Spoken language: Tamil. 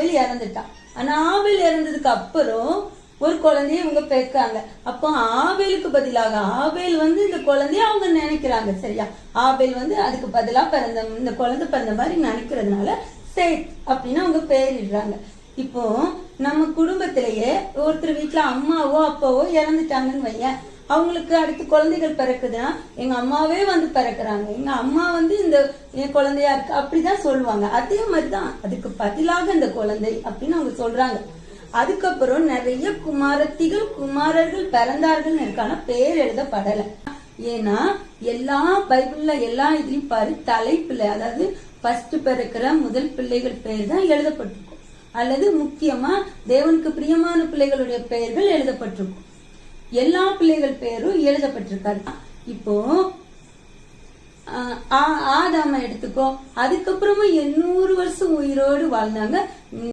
ஆபேல் இறந்துட்டான் ஆனா ஆபேல் இறந்ததுக்கு அப்புறம் ஒரு குழந்தைய இவங்க பெக்காங்க அப்போ ஆவேலுக்கு பதிலாக ஆவேல் வந்து இந்த குழந்தைய அவங்க நினைக்கிறாங்க சரியா? ஆவேல் வந்து அதுக்கு பதிலா பிறந்த இந்த குழந்தை பிறந்த மாதிரி நினைக்கிறதுனால சேத் அப்படின்னு அவங்க பெயரிடுறாங்க இப்போ நம்ம குடும்பத்திலேயே ஒருத்தர் வீட்டுல அம்மாவோ அப்பாவோ இறந்துட்டாங்கன்னு வையேன். அவங்களுக்கு அடுத்து குழந்தைகள் பிறக்குதுன்னா எங்க அம்மாவே வந்து பிறக்குறாங்க. எங்க அம்மா வந்து இந்த என் குழந்தையா இருக்கு? அப்படிதான் சொல்லுவாங்க. அதே மாதிரிதான் அதுக்கு பதிலாக இந்த குழந்தை அப்படின்னு அவங்க சொல்றாங்க. அதுக்கப்புறம் நிறைய குமாரத்திகள் குமாரர்கள் பிறந்தார்கள் இருக்கான பேர் எழுதப்படல. ஏன்னா எல்லா பைபிள்ல எல்லா இதுலயும் பாரு தலைப்புல அதாவது ஃபர்ஸ்ட் பிறக்கிற முதல் பிள்ளைகள் பெயர் தான் எழுதப்பட்டிருக்கும். அல்லது முக்கியமா தேவனுக்கு பிரியமான பிள்ளைகளுடைய பெயர்கள் எழுதப்பட்டிருக்கும். எல்லா பிள்ளைகள் பெயரும் எழுதப்பட்டிருக்காரு இப்போ ஆஹ் ஆ- ஆதாம எடுத்துக்கோ. அதுக்கப்புறமா எண்ணூறு வருஷம் உயிரோடு வாழ்ந்தாங்க.